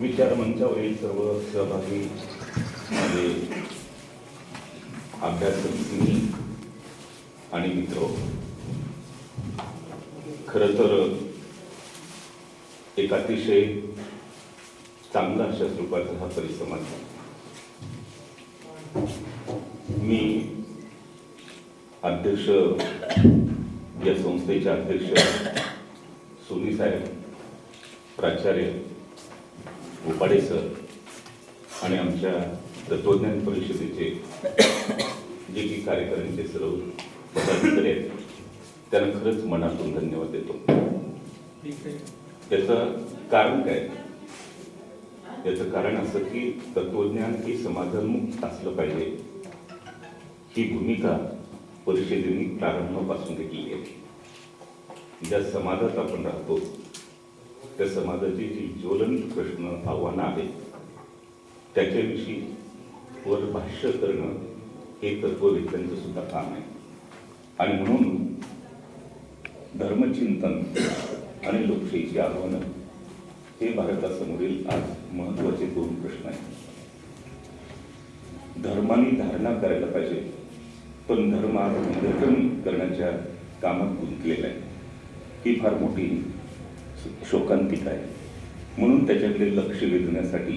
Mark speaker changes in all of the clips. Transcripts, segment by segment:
Speaker 1: विचार मंचावरील सर्व सहभागी माझे अभ्यासक आणि मित्र खरं तर एक अतिशय चांगला अशा स्वरूपाचा हा परिसमाज मी अध्यक्ष या संस्थेचे अध्यक्ष सोनी साहेब प्राचार्य उपाडे सर आणि आमच्या तत्वज्ञान परिषदेचे जे की कार्यकारिणीचे सर्व पदाधिकारी आहेत त्यांना खरंच मनातून धन्यवाद देतो. त्याचं कारण काय? त्याचं कारण असं की तत्वज्ञान ही समाधानमुक्त असलं पाहिजे. ही भूमिका परिषदेने प्रारंभापासून घेतलेली आहे. ज्या समाजात आपण राहतो त्या समाजाची जी ज्वलंत प्रश्न आव्हानं आहेत त्याच्याविषयी वर भाष्य करणं हे तत्ववेत्यांचं सुद्धा काम आहे. आणि म्हणून धर्मचिंतन आणि लोकशाहीची आव्हानं हे भारतासमोरील आज महत्त्वाचे दोन प्रश्न आहेत. धर्माने धारणा करायला पाहिजे पण धर्म आज विघटन करण्याच्या कामात गुंतलेला आहे. ही फार मोठी शोकांतिक आहे. म्हणून त्याच्याकडे लक्ष वेधण्यासाठी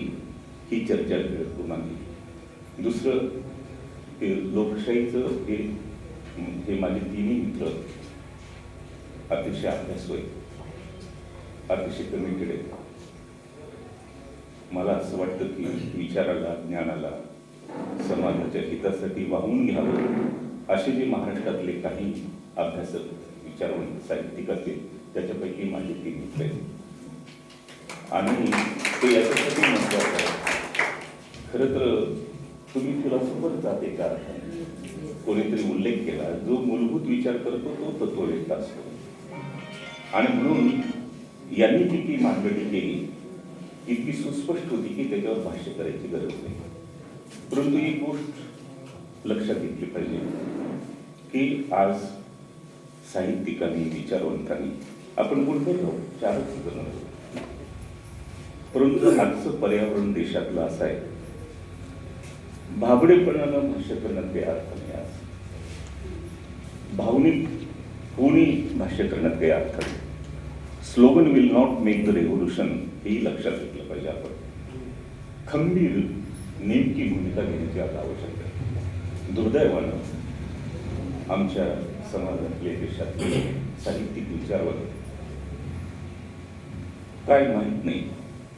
Speaker 1: ही चर्चा करून आली दुसरं हे लोकशाहीचं हे हे माझे तिन्ही मित्र अतिशय अभ्यास होय अतिशय कमिटेड आहेत. मला असं वाटतं की विचाराला ज्ञानाला समाजाच्या हितासाठी वाहून घ्यावं असे जे महाराष्ट्रातले काही अभ्यासक विचारवंत साहित्यिक असतील त्याच्यापैकी माझे तीन मित्र आहेत. आणि ते याच्यासाठी महत्वाचं आहे. खरं तर तुम्ही फिलॉसॉफर जाते का कोणीतरी उल्लेख केला जो मूलभूत विचार करतो तो तत्ववेत्ता असतो. आणि म्हणून यांनी किती मांडणी केली इतकी सुस्पष्ट होती की त्याच्यावर भाष्य करायची गरज नाही. परंतु ही गोष्ट लक्षात घेतली पाहिजे की आज साहित्यिकांनी विचारवंतांनी आपण बोलतो राहू चारच जण आहोत. परंतु आजचं पर्यावरण देशातलं असं आहे भाबडेपणानं भाष्य करण्यात काही अर्थ नाही आज. भावनिक कोणी भाष्य करण्यात काही अर्थ नाही. Slogan will not make the revolution हेही लक्षात घेतलं पाहिजे आपण. खंबीर नेमकी भूमिका घेण्याची आता आवश्यकता आहे. दुर्दैवानं आमच्या समाजातले देशातले साहित्यिक विचारवंत काय माहीत नाही.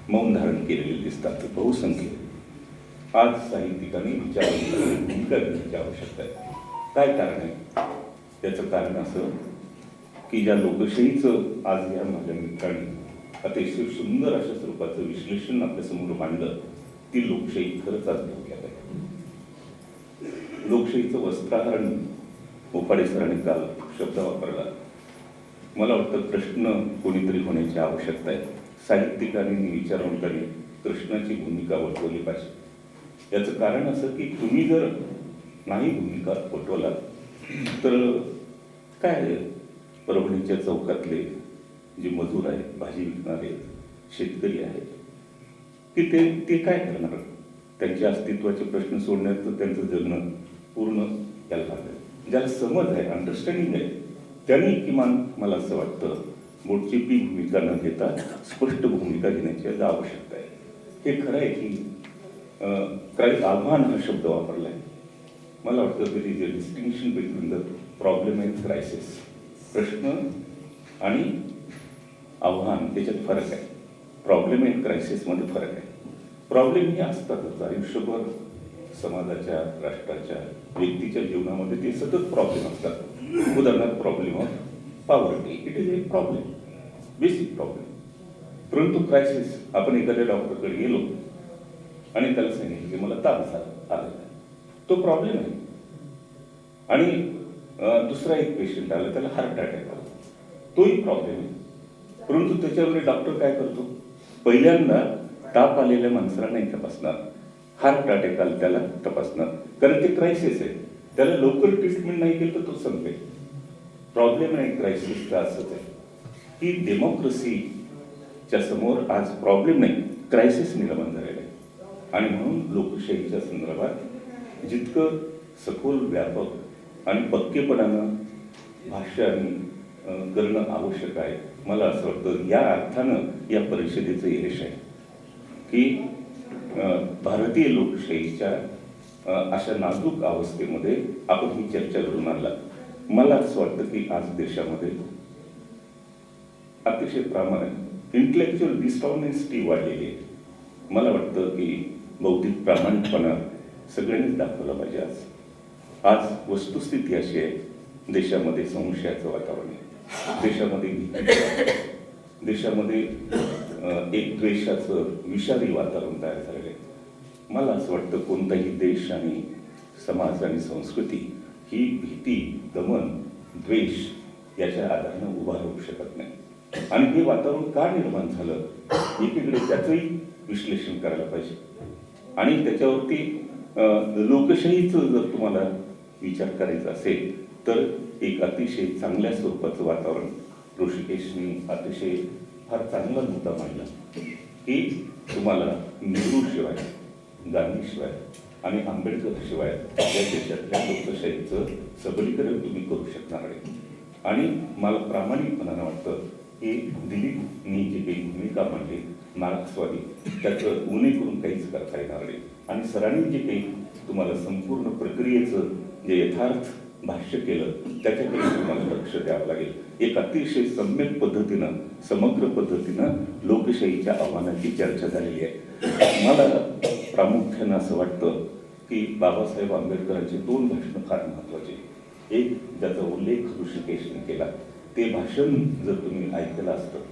Speaker 1: मौन धारण केलेले दिसतात बहुसंख्य आज साहित्यिकांनी विचार भूमिका घेण्याची आवश्यकता आहे. काय कारण आहे? त्याचं कारण असं की ज्या लोकशाहीचं आज या माझ्या मित्रांनी अतिशय सुंदर अशा स्वरूपाचं विश्लेषण आपल्यासमोर मांडलं ती लोकशाही खरंच आज धोक्यात आहे. लोकशाहीचं वस्त्राहरण उपाडे सरांनी काल शब्द वापरला. मला वाटतं प्रश्न कोणीतरी होण्याची आवश्यकता आहे. साहित्यिकांनी विचारवंतांनी कृष्णाची भूमिका वटवली पाहिजे. याचं कारण असं की तुम्ही जर नाही भूमिका वटवलात तर काय आहे? परभणीच्या चौकातले जे मजूर आहेत भाजी विकणारे शेतकरी आहेत की ते ते काय करणार? त्यांच्या अस्तित्वाचे प्रश्न सोडण्याचं त्यांचं जगणं पूर्ण याला लागलं. ज्याला समज आहे अंडरस्टँडिंग आहे त्यांनी किमान मला असं वाटतं मोठचिपी भूमिका न घेता स्पष्ट भूमिका घेण्याची आज आवश्यकता आहे. हे खरं आहे की काही आव्हान हा शब्द वापरला आहे. मला वाटतं तरी जे distinction between the problem and crisis प्रश्न आणि आव्हान त्याच्यात फरक आहे. प्रॉब्लेम अँड क्रायसिसमध्ये फरक आहे. प्रॉब्लेम हे असतातच आयुष्यभर. समाजाच्या राष्ट्राच्या व्यक्तीच्या जीवनामध्ये ते सतत प्रॉब्लेम असतात. उदाहरणार्थ problem of poverty it is a problem basic problem परंतु क्रायसिस आपण एखाद्या डॉक्टरकडे गेलो आणि त्याला सांगितलं की मला ताप झाला आला तो प्रॉब्लेम आहे. आणि दुसरा एक पेशंट आला त्याला हार्ट अटॅक आला. तोही प्रॉब्लेम आहे. परंतु त्याच्यावर डॉक्टर काय करतो? पहिल्यांदा ताप आलेल्या माणसाला नाही तपासणार. हार्ट अटॅक आला त्याला तपासणार. कारण ते क्रायसिस आहे. त्याला लवकर ट्रीटमेंट नाही केलं तर तो संपेल. प्रॉब्लेम नाही क्रायसिसचा असंच आहे. की डेमोक्रेसीच्या समोर आज प्रॉब्लेम नाही. क्रायसिस निर्माण झालेलं आहे. आणि म्हणून लोकशाहीच्या संदर्भात जितकं सखोल व्यापक आणि पक्केपणानं भाष्य आणि करणं आवश्यक आहे मला असं वाटतं या अर्थानं या परिषदेचं यश आहे. की भारतीय लोकशाहीच्या अशा नाजूक अवस्थेमध्ये आपण ही चर्चा घडून आणला. मला असं वाटतं की आज देशामध्ये अतिशय प्रामाणिक इंटलेक्च्युअल डिस्टॉनेस्टी वाढलेली आहे. मला वाटतं की बौद्धिक प्रामाणिकपणा सगळ्यांनीच दाखवला पाहिजे आज. आज वस्तुस्थिती अशी आहे देशामध्ये संशयाचं वातावरण आहे. देशामध्ये देशामध्ये एक द्वेषाचं विषारी वातावरण तयार झालेलं आहे. मला असं वाटतं कोणताही देश आणि समाज आणि संस्कृती ही भीती दमन द्वेष याच्या आधारानं उभा राहू शकत नाही. आणि हे वातावरण का निर्माण झालं एकीकडे त्याचंही विश्लेषण करायला पाहिजे. आणि त्याच्यावरती लोकशाहीचं जर तुम्हाला विचार करायचा असेल तर एक अतिशय चांगल्या स्वरूपाचं वातावरण ऋषिकेशनी अतिशय फार चांगला मुद्दा मांडला. की तुम्हाला नेहरूशिवाय गांधीशिवाय आणि आंबेडकर शिवाय या देशातल्या लोकशाहीचं सबलीकरण तुम्ही करू शकणार आहे. आणि मला प्रामाणिकपणानं वाटतं की दिलीपनी जी काही भूमिका म्हणजे मांडली मार्क्सवादी त्याचं उणे करून काहीच करता येणार नाही. आणि सरांनी जे काही तुम्हाला संपूर्ण प्रक्रियेचं जे यथार्थ भाष्य केलं त्याच्याकडे तुम्हाला लक्ष द्यावं लागेल. एक अतिशय सम्यक पद्धतीनं समग्र पद्धतीनं लोकशाहीच्या आव्हानाची चर्चा झालेली आहे. मला प्रामुख्यानं असं वाटतं की बाबासाहेब आंबेडकरांचे दोन भाषणं फार महत्त्वाचे. एक ज्याचा उल्लेख ऋषिकेशने केला. ते भाषण जर तुम्ही ऐकलं असतं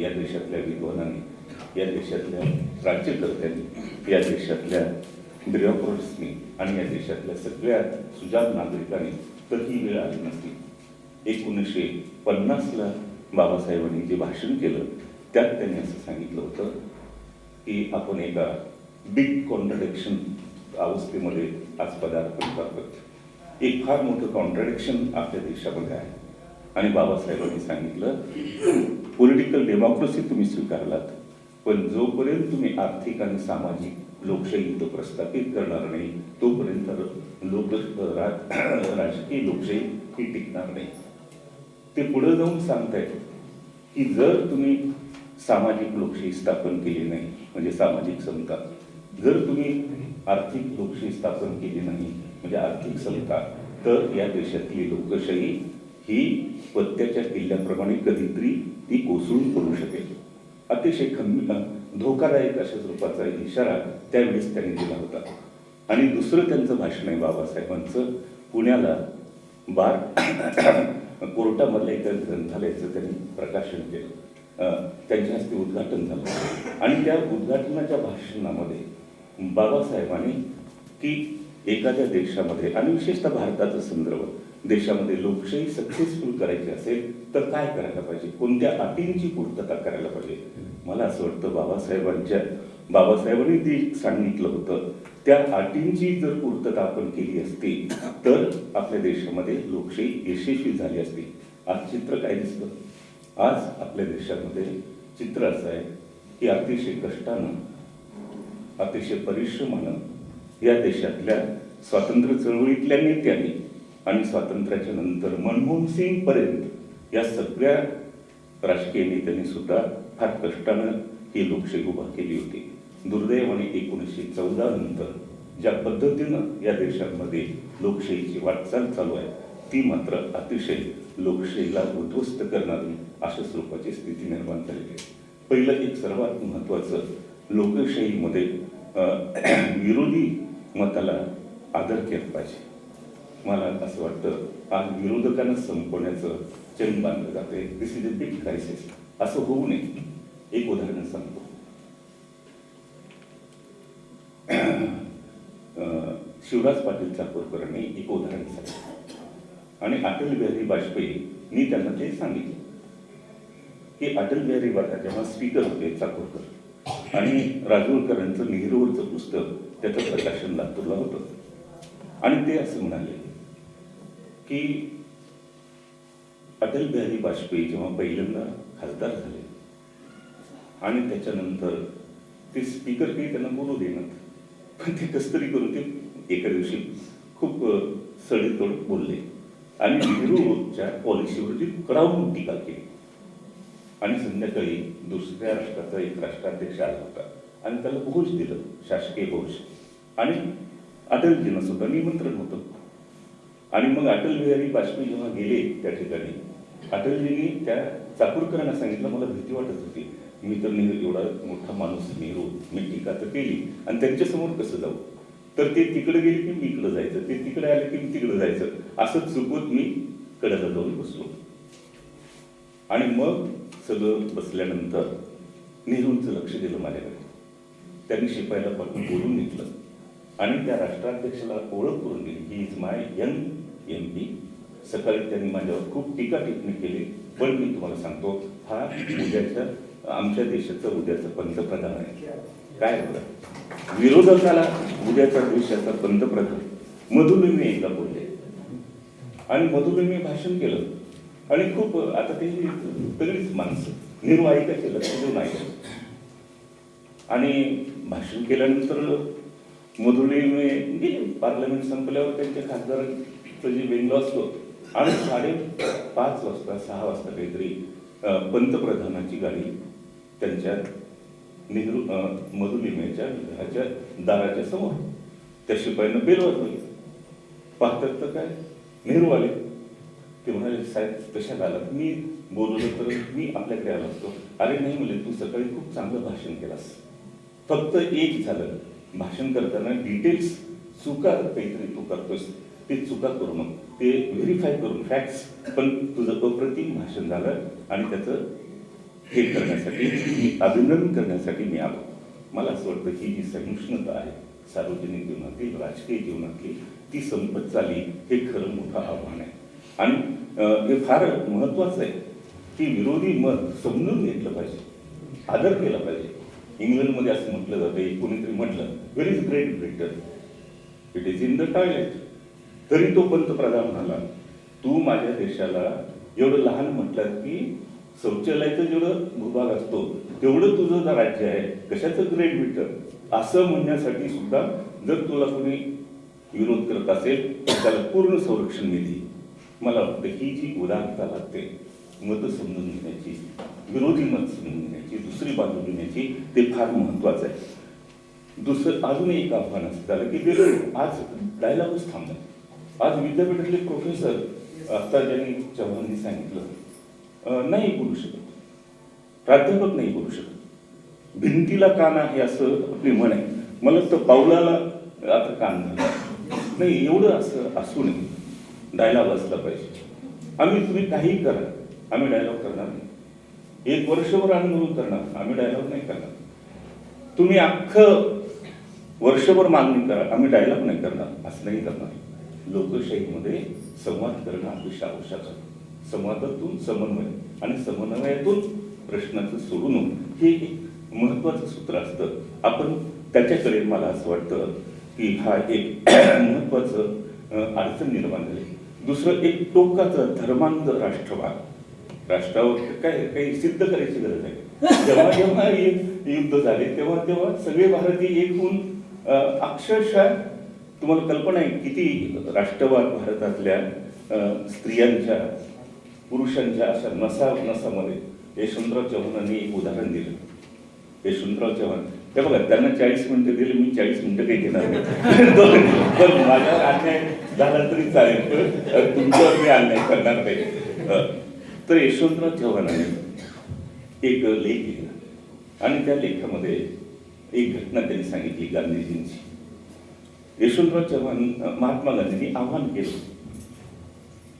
Speaker 1: या देशातल्या विद्वानांनी या देशातल्या राज्यकर्त्यांनी या देशातल्या ब्युरोक्रट्सनी आणि या देशातल्या सगळ्या सुजात नागरिकांनी तर ही वेळ आली नसती. एकोणीसशे पन्नासला बाबासाहेबांनी जे भाषण केलं त्यात त्यांनी असं सांगितलं होतं की आपण एका बिग कॉन्ट्रडिक्शन अवस्थेमध्ये आज पदार्पण करतो एक फार मोठं कॉन्ट्रडिक्शन आपल्या देशामध्ये आहे. आणि बाबासाहेबांनी सांगितलं पॉलिटिकल डेमोक्रेसी तुम्ही स्वीकारलात पण जोपर्यंत तुम्ही आर्थिक आणि सामाजिक लोकशाही तो प्रस्थापित करणार नाही तोपर्यंत लोक राजकीय लोकशाही ही टिकणार नाही. ते पुढे जाऊन सांगतायत की जर तुम्ही सामाजिक लोकशाही स्थापन केली नाही म्हणजे सामाजिक समता जर तुम्ही आर्थिक लोकशाही स्थापन केली नाही म्हणजे आर्थिक समता तर या देशातली लोकशाही ही पत्त्याच्या किल्ल्याप्रमाणे कधीतरी ती कोसळून पडू शकेल. अतिशय खंबीर धोकादायक अशा स्वरूपाचा इशारा त्यावेळेस त्यांनी दिला होता. आणि दुसरं त्यांचं भाषण आहे बाबासाहेबांचं. पुण्याला बार कोर्टामधल्या एका ग्रंथालयाचं त्यांनी प्रकाशन केलं. त्यांच्या हस्ते उद्घाटन झालं. आणि त्या उद्घाटनाच्या भाषणामध्ये बाबासाहेबांनी की एखाद्या देशामध्ये आणि विशेषतः भारताचा संदर्भ देशामध्ये लोकशाही सक्सेसफुल करायची असेल तर काय करायला पाहिजे? कोणत्या अटींची पूर्तता करायला पाहिजे? मला असं वाटतं बाबासाहेबांच्या बाबासाहेबांनी जे सांगितलं होतं त्या अटींची जर पूर्तता आपण केली असती तर आपल्या देशामध्ये लोकशाही यशस्वी झाली असती. आज चित्र काय दिसतं? आज आपल्या देशामध्ये चित्र असं आहे की अतिशय कष्टानं अतिशय परिश्रमानं या देशातल्या स्वातंत्र्य चळवळीतल्या नेत्यांनी आणि स्वातंत्र्याच्या नंतर मनमोहन सिंग पर्यंत या सगळ्या राजकीय नेत्यांनी सुद्धा फार कष्टानं ही लोकशाही उभा केली होती. दुर्दैवाने एकोणीसशे चौदा नंतर ज्या पद्धतीनं या देशामध्ये लोकशाहीची वाटचाल चालू आहे ती मात्र अतिशय लोकशाहीला उद्ध्वस्त करणारी अशा स्वरूपाची स्थिती निर्माण झालेली आहे. पहिलं एक सर्वात महत्त्वाचं लोकशाहीमध्ये विरोधी मताला आदर केला पाहिजे. मला असं वाटतं आज विरोधकांना संपवण्याचं चैन बांधलं जाते this is a big crisis असं होऊ नये. एक उदाहरण सांगतो. शिवराज पाटील चाकोरकरांनी एक उदाहरण सांगितलं. आणि अटल बिहारी वाजपेयी मी त्यांना ते सांगितलं. की अटल बिहारी वाटा जेव्हा स्पीकर होते चाकोरकर आणि राजूरकरांचं नेहरूवरचं पुस्तक त्याचं प्रकाशन लातूरला होतं. आणि ते असं म्हणाले की अटल बिहारी वाजपेयी जेव्हा पहिल्यांदा खासदार झाले आणि त्याच्यानंतर ते स्पीकर काही त्यांना बोलू देणार पण ते कसतरी करून ते एका दिवशी खूप सडेतोड बोलले. आणि नेहरूच्या पॉलिसीवरती कडावून टीका केली. आणि संध्याकाळी दुसऱ्या राष्ट्राचा एक राष्ट्राध्यक्ष आला होता. आणि त्याला भोज दिलं शासकीय भोज. आणि अटलजींना सुद्धा निमंत्रण होतं. आणि मग अटल बिहारी वाजपेयी जेव्हा गेले त्या ठिकाणी अटलजींनी त्या चाकूरकरांना सांगितलं मला भीती वाटत होती. मी तर नेहरू एवढा मोठा माणूस नेहरू मी टीका तर केली. आणि त्यांच्यासमोर कसं जाऊ? तर ते तिकडे गेले की मी इकडं जायचं. ते तिकडे आले की मी तिकडे जायचं. असं चुकवत मी कड्याला जाऊन बसलो. आणि मग सगळं बसल्यानंतर नेहरूंचं लक्ष गेलं माझ्याकडे. त्यांनी शिपायला पाठवून बोलून घेतलं. आणि त्या राष्ट्राध्यक्षाला ओळख करून दिली. He is my young M P सकाळी त्यांनी माझ्यावर खूप टीका टिप्पणी केली. पण मी तुम्हाला सांगतो हा उद्याच्या आमच्या देशाचा उद्याचं पंतप्रधान आहे. काय होतं विरोधकाला उद्याचा देशाचा पंतप्रधान. मधुमेही एकदा बोलले. आणि मधुमेही भाषण केलं. आणि खूप आता ते सगळीच माणसं. निर्वाहिकाचे लक्ष देऊन ऐकायचे आणि भाषण केल्यानंतर मधुले गेले. पार्लमेंट संपल्यावर त्यांच्या खासदारांचं जे बेंगलो असलो आणि साडे पाच वाजता सहा वाजता काहीतरी पंतप्रधानाची गाडी त्यांच्या नेहरू अं, मधुलिमेच्या घराच्या दाराच्या समोर त्या शिपाईनं बेल वाजवली पाहतात तर काय? नेहरू आले ते म्हणाले साहेब तशा आलात? मी बोलवलं तर मी आपल्याकडे आलो असतो अरे नाही म्हणजे तू सकाळी खूप चांगलं भाषण केलास. फक्त एक झालं. भाषण करताना डिटेल्स चुका काहीतरी तू करतोस ते चुका करू नको ते व्हेरीफाय करून फॅक्ट्स पण तुझं अप्रतिम भाषण झालं आणि त्याचं हे करण्यासाठी अभिनंदन करण्यासाठी मी आलो. मला असं वाटतं की जी सहिष्णुता आहे. सार्वजनिक जीवनातील राजकीय जीवनातली ती संपत चालली हे खरं मोठं आव्हान आहे. आणि हे फार महत्वाचं आहे की विरोधी मत समजून घेतलं पाहिजे. आदर केला पाहिजे. इंग्लंडमध्ये असं म्हटलं जातं कोणीतरी म्हटलं where is Great Britain it is in the toilet तरी तो पंतप्रधान म्हणाला तू माझ्या देशाला एवढं लहान म्हटलं की शौचालयाचं जेवढं भूभाग असतो तेवढं तुझं राज्य आहे कशाचं ग्रेट ब्रिटन असं म्हणण्यासाठी सुद्धा जर तुला कोणी विरोध करत असेल तर त्याला पूर्ण संरक्षण निधी. मला वाटतं ही जी उदाहरणता लागते मतं समजून घेण्याची विरोधी मत समजून घेण्याची दुसरी बाजू घेण्याची ते फार महत्वाचं आहे. दुसरं अजून एक आव्हान असं झालं की गेलो आज डायलॉगच थांबला. आज विद्यापीठातले प्रोफेसर आता ज्यांनी चव्हाणांनी सांगितलं नाही बोलू शकत. प्राध्यापक नाही बोलू शकत. भिंतीला कान आहे असं आपली म्हण आहे. मला तर पावलाला आता कान झाला नाही एवढं असं असू नये. डायलॉग असला पाहिजे. आम्ही तुम्ही काहीही करा. आम्ही डायलॉग करणार नाही. एक वर्षभर आंदोलन करणार. आम्ही डायलॉग नाही करणार. तुम्ही अख्खं वर्षभर मागणी करा. आम्ही डायलॉग नाही करणार. असं नाही करणार. लोकशाहीमध्ये संवाद करणं अतिशय आवश्यक आहे. संवादातून समन्वय आणि समन्वयातून प्रश्नाचं सोडून हे एक महत्त्वाचं सूत्र असतं. आपण त्याच्याकडे मला असं वाटतं की हा एक महत्त्वाचं अडचण निर्माण झाली. दुसरं एक टोकाचं धर्मांध राष्ट्रवाद. राष्ट्रावर काय काही सिद्ध करायची गरज आहे. जेव्हा जेव्हा युद्ध झाले तेव्हा तेव्हा सगळे भारतीय एक होऊन अक्षरशः तुम्हाला कल्पना आहे किती राष्ट्रवाद भारतातल्या स्त्रियांच्या पुरुषांच्या अशा नसा नसामध्ये यशवंतराव चव्हाणांनी एक उदाहरण दिलं. यशवंतराव चव्हाण. ते बघा त्यांना चाळीस मिनिटं दिले मी चाळीस मिनिटं काही घेणार नाही. पण माझ्यावर अन्याय झाला तरी चालेल. तुमच्यावर मी अन्याय करणार नाही. तर यशवंतराव चव्हाणांनी एक लेख लिहिला. आणि त्या लेखामध्ये एक घटना त्यांनी सांगितली गांधीजींची. यशवंतराव चव्हाण महात्मा गांधींनी आव्हान केलं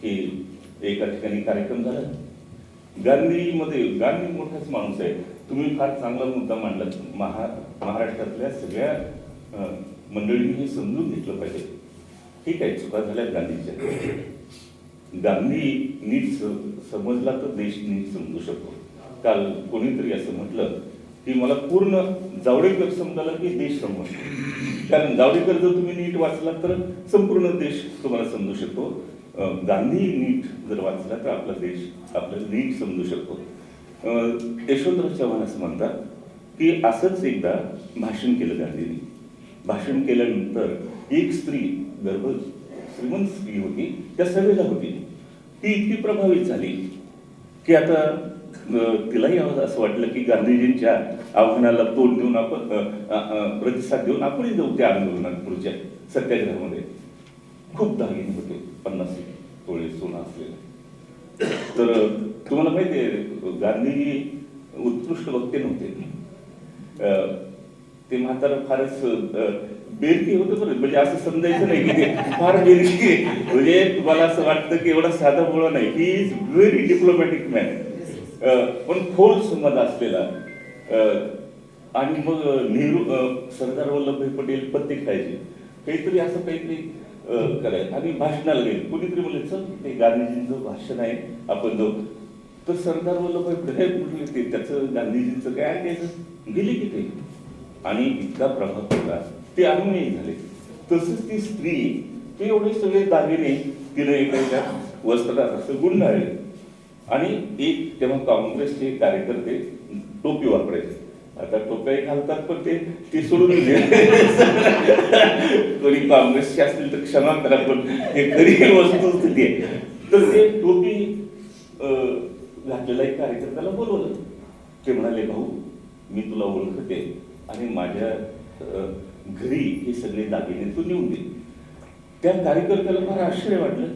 Speaker 1: की एका ठिकाणी कार्यक्रम झाला. गांधीमध्ये गांधी मोठाच माणूस आहे. तुम्ही फार चांगला मुद्दा मांडला महा महाराष्ट्रातल्या सगळ्या मंडळींनी हे समजून घेतलं पाहिजे. ठीक आहे चुका झाल्या गांधीच्या. गांधी नीट समजला तर देश नीट समजू शकतो. काल कोणीतरी असं म्हटलं की मला पूर्ण जावडेकर समजाला की देश समजतो. कारण जावडेकर जर तुम्ही नीट वाचला तर संपूर्ण देश तुम्हाला समजू शकतो. गांधी नीट जर वाचला तर आपला देश आपल्याला नीट समजू शकतो. यशवंतराव चव्हाण असं म्हणतात की असंच एकदा भाषण केलं गांधींनी. भाषण केल्यानंतर एक स्त्री गर्भ श्रीमंत स्त्री होती त्या सभेला होती. ती इतकी प्रभावित झाली की आता तिलाही आवाज असं वाटलं की गांधीजींच्या आव्हानाला तोंड देऊन आपण प्रतिसाद देऊन आपणही जाऊ त्या आंदोलनात पुढच्या सत्याग्रहामध्ये. खूप दागिने होते पन्नास तोळे सोनं असलेलं. तर तुम्हाला माहिती आहे गांधीजी उत्कृष्ट वक्ते नव्हते. अं, ते म्हातारा फारच बेरकी होतं बरं म्हणजे असं समजायचं नाही की ते फार बेरकी म्हणजे तुम्हाला असं वाटतं की एवढा साधा बोळा नाही he is very diplomatic man पण खोल संबंध असलेला. आणि मग नेहरू सरदार वल्लभभाई पटेल पत्ते खायचे काहीतरी असं काहीतरी करायचं. आणि भाषणाला गेले. कोणीतरी म्हणले चल ते गांधीजींचं भाषण आहे आपण जाऊ. तर सरदार वल्लभभाई पटेल म्हटले ते त्याचं गांधीजींचं काय ऐकायचं गेले की ते. आणि इतका प्रभाव पडला. ते अनुयायी झाले. तसंच ती स्त्री ते एवढे सगळे दागिने तिने एखाद्या वस्त्रात असं गुंडाळले. आणि एक तेव्हा काँग्रेसचे कार्यकर्ते टोपी वापरायचे आता टोप्याही घालतात पण ते ते सोडून कोणी काँग्रेसचे असतील तर क्षमा करा पण हे खरी वस्तुस्थिती आहे. तर ते टोपी घातलेला एक कार्यकर्त्याला बोलवलं. ते म्हणाले भाऊ मी तुला ओळखते आणि माझ्या घरी हे सगळे दागिने तू नेऊन दे. त्या कार्यकर्त्याला फार आश्चर्य वाटलं.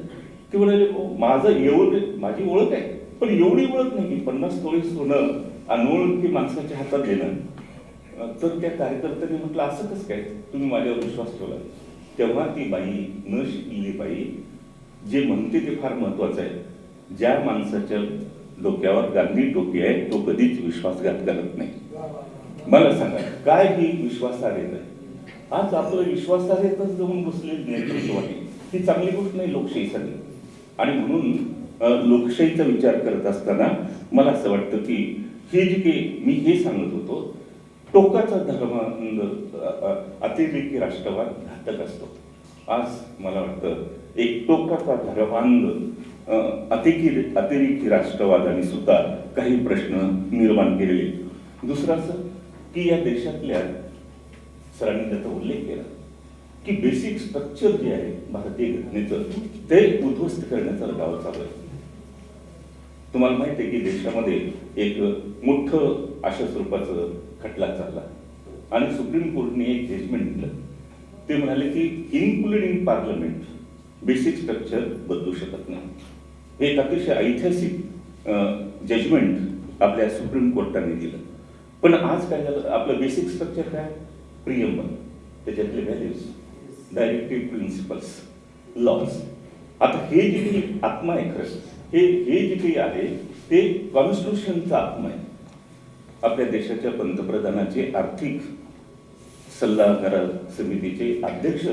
Speaker 1: ते म्हणाले माझं एवढं माझी ओळख आहे. पण एवढी ओळख नाही की पन्नास तोळी सोनं अनोळखी माणसाच्या हातात देणं. तर त्या कार्यकर्त्याने म्हटलं असं कसं काय? तुम्ही माझ्यावर विश्वास ठेवला. तेव्हा ती बाई न शिकलेली बाई जे म्हणते ते फार महत्वाचं आहे. ज्या माणसाच्या डोक्यावर गांधी टोपी आहे तो कधीच विश्वासघात करत नाही. मला सांगा काय ही विश्वासार्हता आहे? आज आपलं विश्वासार्हताच जाऊन बसले नेतृत्वाने ही चांगली गोष्ट नाही लोकशाहीसाठी. आणि म्हणून लोकशाहीचा विचार करत असताना मला असं वाटतं की हे जे काही मी हे सांगत होतो टोकाचा धर्म अतिरेकी राष्ट्रवाद घातक असतो. आज मला वाटतं एक टोकाचा धर्मांध अतिकी अतिरेकी राष्ट्रवादाने सुद्धा काही प्रश्न निर्माण केलेले दुसरं असं की या देशातल्या सरांनी त्याचा उल्लेख केला की बेसिक स्ट्रक्चर जे आहे भारतीय घटनेचं ते उद्ध्वस्त करण्याचा गाव चालू आहे. तुम्हाला माहिती आहे की देशामध्ये एक मोठं अशा स्वरूपाचं खटला चालला. आणि सुप्रीम कोर्टने एक जजमेंट दिलं. ते म्हणाले की इन्क्लुडिंग पार्लमेंट बेसिक स्ट्रक्चर बदलू शकत नाही. हे एक अतिशय ऐतिहासिक जजमेंट आपल्या सुप्रीम कोर्टाने दिलं. पण आज काय झालं? आपलं बेसिक स्ट्रक्चर काय? प्रियमन त्याच्यातले व्हॅल्यूज डायरेक्टिव्ह प्रिन्सिपल्स लॉज आता हे जे आत्मा आहे खरं हे हे जे काही आहे ते कॉन्स्टिट्यूशनचा आत्मा आहे. आपल्या देशाच्या पंतप्रधानाचे आर्थिक सल्लागार समितीचे अध्यक्ष.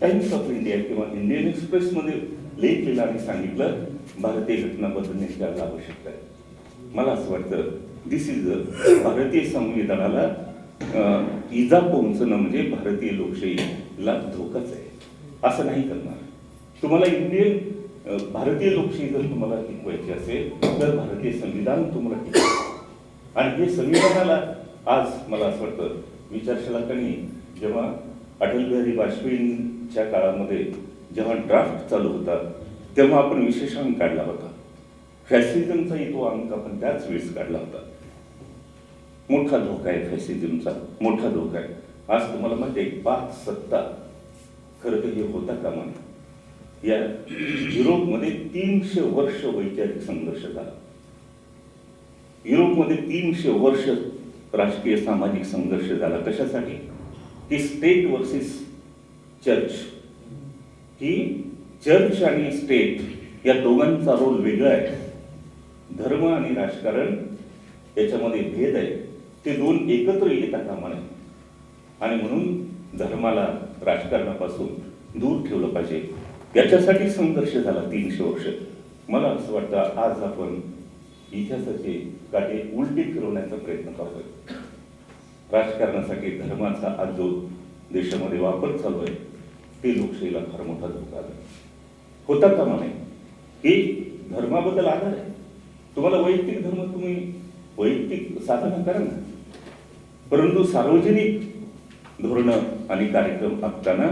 Speaker 1: टाइम्स ऑफ इंडिया किंवा इंडियन एक्सप्रेसमध्ये लेख लिहिला आणि सांगितलं भारतीय घटना बदलण्याची आज आवश्यकता आहे. मला असं वाटतं दिस इज भारतीय संविधानाला इजा पोहोचणं म्हणजे भारतीय लोकशाहीला धोकाच आहे. असं नाही करणार. तुम्हाला इंडियन भारतीय लोकशाही जर तुम्हाला टिकवायची असेल तर भारतीय संविधान तुम्हाला टिकवायचं आणि हे संविधानाला आज मला असं वाटतं विचारशलाकांनी जेव्हा अटल बिहारी वाजपेयींच्या काळामध्ये जेव्हा ड्राफ्ट चालू होता तेव्हा आपण विशेषांक काढला होता. फॅसिझमचाही तो अंक आपण त्याच वेळेस काढला होता. मोठा धोका आहे फॅसिझमचा मोठा धोका आहे. आज तुम्हाला माहिती आहे पाच सत्ता. खरं तर हे होता कामा नये. या युरोपमध्ये तीनशे वर्ष वैचारिक संघर्ष झाला. युरोपमध्ये तीनशे वर्ष राजकीय सामाजिक संघर्ष झाला. कशासाठी? की स्टेट वर्सेस चर्च की चर्च आणि स्टेट या दोघांचा रोल वेगळा आहे. धर्म आणि राजकारण याच्यामध्ये भेद आहे. ते दोन एकत्र येता कामा नये आणि म्हणून धर्माला राजकारणापासून दूर ठेवलं पाहिजे. याच्यासाठी संघर्ष झाला तीनशे वर्ष. मला असं वाटतं आज आपण इतिहासाचे काटे उलटे फिरवण्याचा प्रयत्न करतोय. राजकारणासाठी धर्माचा आज जो देशामध्ये वापर चालू आहे ते लोकशाहीला फार मोठा धोका आला होता का नये हे धर्माबद्दल आधार आहे. तुम्हाला वैयक्तिक धर्म तुम्ही वैयक्तिक साधना करा ना. परंतु सार्वजनिक धोरणं आणि कार्यक्रम आखताना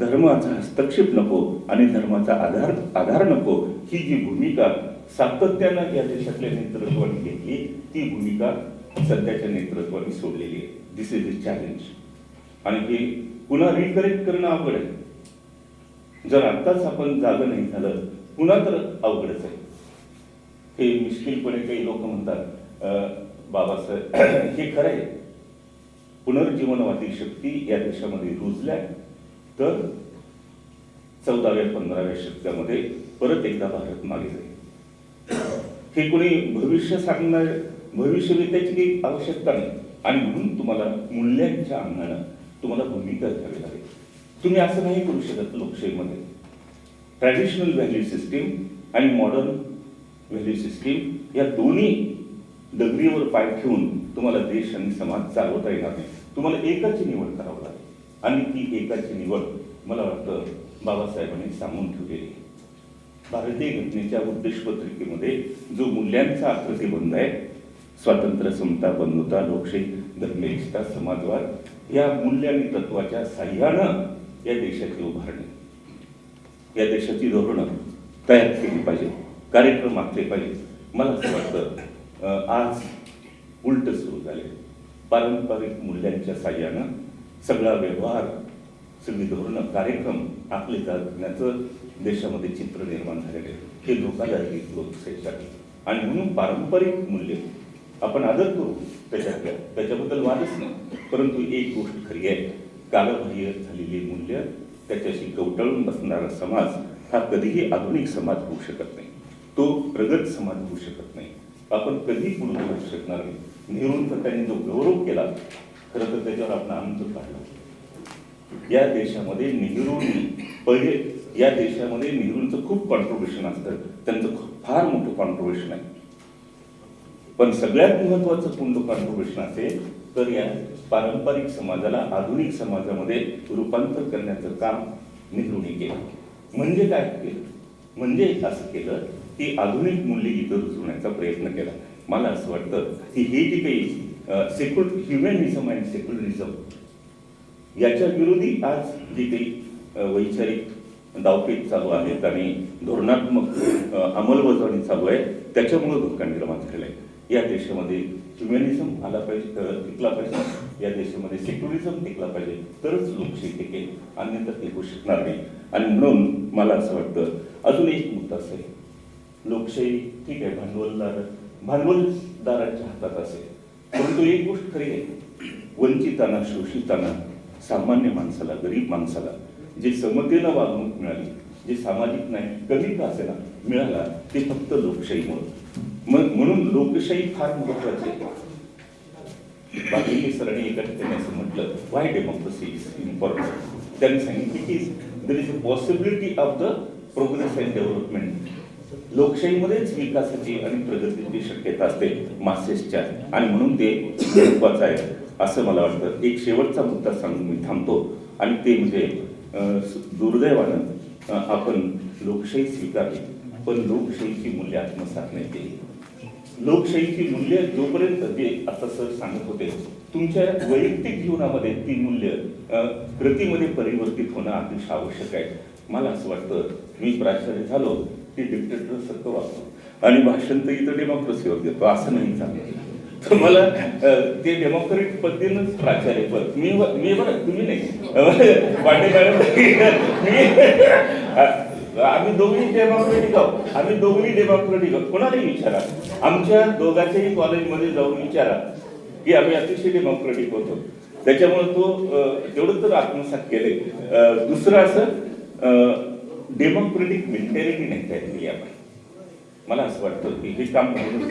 Speaker 1: धर्माचा हस्तक्षेप नको आणि धर्माचा आधार आधार नको ही जी भूमिका सातत्यानं या देशातल्या नेतृत्वाने घेतली ती भूमिका सध्याच्या नेतृत्वाने सोडलेली आहे. दिस इज अ चॅलेंज आणि हे पुन्हा रिकरेक्ट करणं अवघड आहे. जर आत्ताच आपण जागं नाही झालं पुन्हा तर अवघडच आहे. हे मिश्किलपणे काही लोक म्हणतात अं, बाबासाहेब हे खरं आहे. पुनर्जीवनवादी शक्ती या देशामध्ये रुजल्या. तर चौदाव्या पंधराव्या शतकामध्ये परत एकदा भारत मागे जाईल. हे कोणी भविष्य सांगणार भविष्यवेत्याची काही आवश्यकता नाही. आणि म्हणून तुम्हाला मूल्यांच्या अंगानं तुम्हाला भूमिका घ्यावी लागेल. तुम्ही असं नाही करू शकत लोकशाहीमध्ये. ट्रॅडिशनल व्हॅल्यू सिस्टीम आणि मॉडर्न व्हॅल्यू सिस्टीम या दोन्ही डगरीवर पाय ठेवून तुम्हाला देश आणि समाज चालवता येणार नाही. तुम्हाला एकाची निवड करावं लागेल. आणि ती एकाची निवड मला वाटतं बाबासाहेबांनी सांगून ठेवलेली आहे. भारतीय घटनेच्या उद्देशपत्रिकेमध्ये जो मूल्यांचा प्रतिबंध आहे स्वातंत्र्य समता बंधुता लोकशाही धर्मनिष्ठा समाजवाद या मूल्य आणि तत्वाच्या साह्यानं या देशाची उभारणी या देशाची धोरणं तयार केली पाहिजे कार्यक्रम आखले पाहिजे मला असं वाटतं आज उलट सुरू झाले. पारंपरिक मूल्यांच्या साह्यानं सगळा व्यवहार सगळी धोरणं कार्यक्रम आपले जाण्याचं देशामध्ये चित्र निर्माण झालेलं आहे. हे धोकादायक एक लोकशाहीसाठी आणि म्हणून पारंपरिक मूल्य आपण आदर करू त्याच्यातल्या त्याच्याबद्दल वादच नाही. परंतु एक गोष्ट खरी आहे कालबाह्य झालेली मूल्य त्याच्याशी कवटाळून बसणारा समाज हा कधीही आधुनिक समाज होऊ शकत नाही. तो प्रगत समाज होऊ शकत नाही. आपण कधी पुढे जाऊ शकणार नाही. नेहरूंचा त्यांनी जो गौरव केला खरं तर त्याच्यावर आपण आनंद काढला या देशामध्ये नेहरूंनी पहिले या देशामध्ये नेहरूंचं खूप कॉन्ट्रीब्युशन असतं. त्यांचं खूप- फार मोठं कॉन्ट्रीब्युशन आहे. पण सगळ्यात महत्वाचं कोणतं कॉन्ट्रीब्युशन असेल तर या पारंपरिक समाजाला आधुनिक समाजामध्ये रूपांतर करण्याचं काम नेहरूंनी केलं. म्हणजे काय केलं? म्हणजे असं केलं की आधुनिक मूल्य इथं रुजवण्याचा प्रयत्न केला. मला असं वाटतं की हे जी काही सेक्युल ह्युमॅनिझम आणि सेक्युलरिझम याच्या विरोधी आज जी काही वैचारिक दावपेच चालू आहेत आणि धोरणात्मक अंमलबजावणी चालू आहे त्याच्यामुळे धोका निर्माण झालेला आहे. या देशामध्ये ह्युमॅनिझम आला पाहिजे टिकला पाहिजे. या देशामध्ये सेक्युलरिझम टिकला पाहिजे. तरच लोकशाही टिकेल अन्यथा टिकू होऊ शकणार नाही. आणि म्हणून मला असं वाटतं अजून एक मुद्दा असेल. लोकशाही ठीक आहे भांडवलदार भांडवलदारांच्या हातात असेल. परंतु एक गोष्ट खरी आहे. वंचितांना शोषितांना सामान्य माणसाला गरीब माणसाला जे समतेनं वागणूक मिळाली जे सामाजिक नाही कमी का असेना मिळाला ते फक्त लोकशाहीमुळे. मग म्हणून लोकशाही फार महत्वाची आहे. बाकी सरांनी एका ठिकाणी असं म्हटलं वाय डेमोक्रेसी इज इम्पॉर्टंट त्यांनी सांगितलं की there is a possibility of the progress and development लोकशाहीमध्येच विकासाची आणि प्रगतीची शक्यता असते मासेसच्या आणि म्हणून ते महत्वाचं आहे असं मला वाटतं. एक शेवटचा मुद्दा सांगून मी थांबतो. आणि ते म्हणजे दुर्दैवानं आपण लोकशाही स्वीकारली पण लोकशाहीची मूल्य आत्मसात नाही केली. लोकशाहीची मूल्य जोपर्यंत जे आता सर सांगत होते तुमच्या वैयक्तिक जीवनामध्ये ती मूल्य कृतीमध्ये परिवर्तित होणं अतिशय आवश्यक आहे. मला असं वाटतं मी प्राचार्य झालो की डिक्टेटर सारखं वागतो आणि भाषण तर इथं डेमोक्रेसीवर देतो असं नाही चाललं तर मला ते डेमोक्रेट पद्धतीनंच प्राचार्य पद. मी मी बरं तुम्ही नाही. पांडे मॅडम मी आम्ही दोघी डेमोक्रेटिक आहोत. आम्ही दोघी डेमोक्रेटिक आहोत. कोणालाही विचारा. आमच्या दोघांच्याही कॉलेजमध्ये जाऊन विचारा की आम्ही अतिशय डेमोक्रेटिक होतो त्याच्यामुळे तो तेवढं तर आत्मसात केले दुसरं असं डेमोक्रेटिक मेंटॅलिटी नाही तयार केली आपण मला असं वाटतं की हे काम करून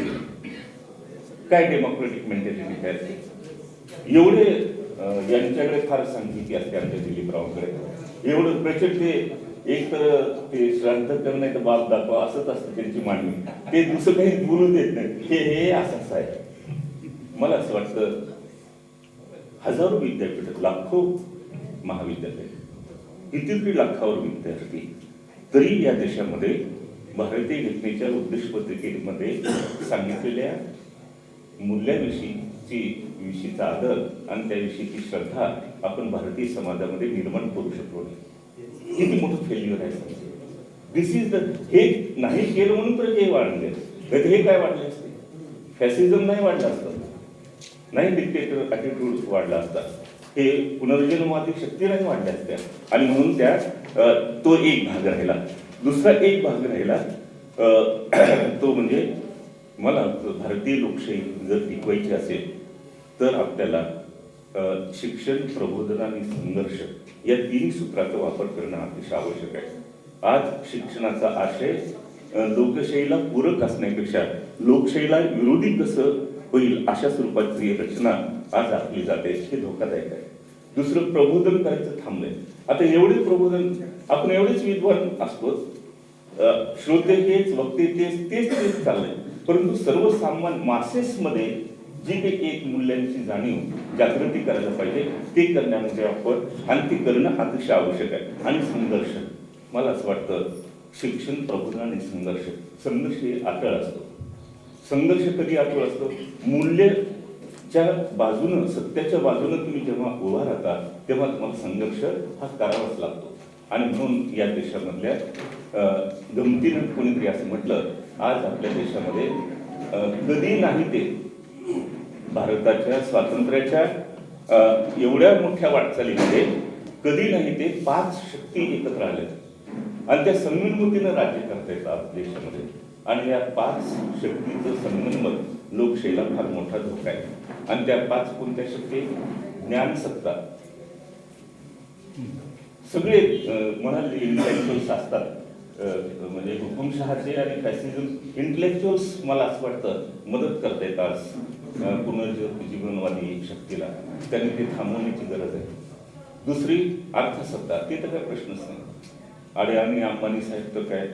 Speaker 1: काय डेमोक्रेटिक मेंटॅलिटी तयार एवढे यांच्याकडे फार सांख्यिकी असते आमच्या दिलीपरावकडे एवढं प्रचंड ते एक तर ते श्राद्ध करणं नाही तर बाप दाखवा असंच असतं त्यांची मांडणी. ते दुसरं काही बोलू देत नाही. हे हे असंच आहे. मला असं वाटतं हजारो विद्यापीठ लाखो महाविद्यालय कितीतरी लाखावर विद्यार्थी तरी या देशामध्ये भारतीय घटनेच्या उद्देश पत्रिकेमध्ये सांगितलेल्या मूल्याविषयीची विषयीचा आदर आणि त्याविषयीची श्रद्धा आपण भारतीय समाजामध्ये निर्माण करू शकलो नाही. किती मोठं फेल्युअर आहे दिस इज द हे नाही केलं म्हणून तर हे वाढले. नाही हे काय वाढले असते? फॅसिझम नाही वाढलं असतं. नाही डिक्टेटर ॲटिट्यूड वाढला असता. हे पुनर्जन्मवादी शक्ती नाही वाढल्या असत्या. आणि म्हणून त्या तो एक भाग राहिला. दुसरा एक भाग राहिला तो म्हणजे मला भारतीय लोकशाही जर टिकवायची असेल तर आपल्याला शिक्षण प्रबोधन आणि संघर्ष या तिन्ही सूत्राचा वापर करणं अतिशय आवश्यक आहे. आज शिक्षणाचा आशय लोकशाहीला पूरक असण्यापेक्षा लोकशाहीला विरोधी कसं होईल अशा स्वरूपाची रचना आज आखली जाते हे धोकादायक आहे. दुसरं प्रबोधन करायचं थांबलंय. आता एवढे प्रबोधन आपण एवढेच विद्वान असतो श्रोते हेच वक्ते तेच तेच तेच चाललंय. परंतु सर्वसामान्य मासेसमध्ये जी काही एक मूल्यांची जाणीव जागृती करायला पाहिजे ते करण्यामध्ये आपण आणि ते करणं अतिशय आवश्यक आहे. आणि संघर्ष. मला असं वाटतं शिक्षण प्रबोधन आणि संघर्ष संघर्ष हे अटळ असतो. संघर्ष कधी अटळ असतो? मूल्य च्या बाजूनं सत्याच्या बाजूनं तुम्ही जेव्हा उभा राहता तेव्हा तुम्हाला संघर्ष हा करावाच लागतो. आणि म्हणून या देशामधल्या गमतीनं कोणीतरी असं म्हटलं आज आपल्या देशामध्ये कधी नाही ते. भारताच्या स्वातंत्र्याच्या एवढ्या मोठ्या वाटचालीमध्ये कधी नाही ते पाच शक्ती एकत्र आल्या. आणि त्या संगनमतीनं राज्य करता येतं देशामध्ये. आणि या पाच शक्तीचं संगनमत लोकशाहीला फार मोठा धोका आहे. आणि त्या पाच कोणत्या शक्ती ज्ञानसत्ता. सगळे म्हणाले इंटेलेक्च्युअल्स असतात. म्हणजे हुकुमशहाचे आणि फॅसिझम इंटेलेक्च्युअल्स मला असं वाटतं मदत करता येतात. आज पुनर्जीवनवादी शक्तीला. त्यांनी ते थांबवण्याची गरज आहे. दुसरी अर्थसत्ता. ते तर काय प्रश्नच नाही. अडे आणि अंबानी साहेब तर काय?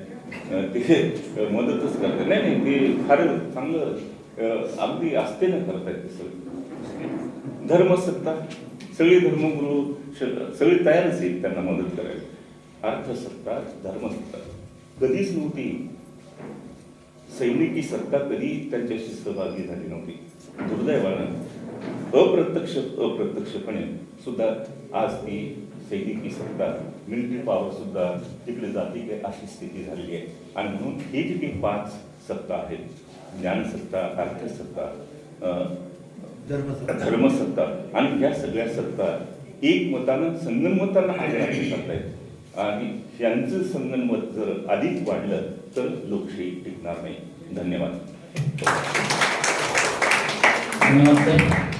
Speaker 1: ते मदतच करतात. नाही नाही ते फार चांगलं अगदी असते ना करतायत ते सगळं. धर्मसत्ता सगळे धर्मगुरू श- सगळे तयारच आहेत त्यांना मदत करायला. अर्थसत्ता धर्मसत्ता. कधीच नव्हती सैनिकी सत्ता कधी त्यांच्याशी सहभागी झाली नव्हती? दुर्दैवानं अप्रत्यक्ष अप्रत्यक्षपणे सुद्धा आज ती सैनिकी सत्ता मिलिटरी पॉवर सुद्धा तिकडे जाते अशी स्थिती झालेली आहे. आणि म्हणून हे जे काही पाच सत्ता आहेत ज्ञानसत्ता अर्थसत्ता
Speaker 2: धर्मसत्ता.
Speaker 1: धर्मसत्ता आणि ह्या सगळ्या सत्ता एकमतानं संगनमतानं आग्रहाने करतायत. आणि यांचं संगनमत जर अधिक वाढलं तर लोकशाही टिकणार नाही. धन्यवाद.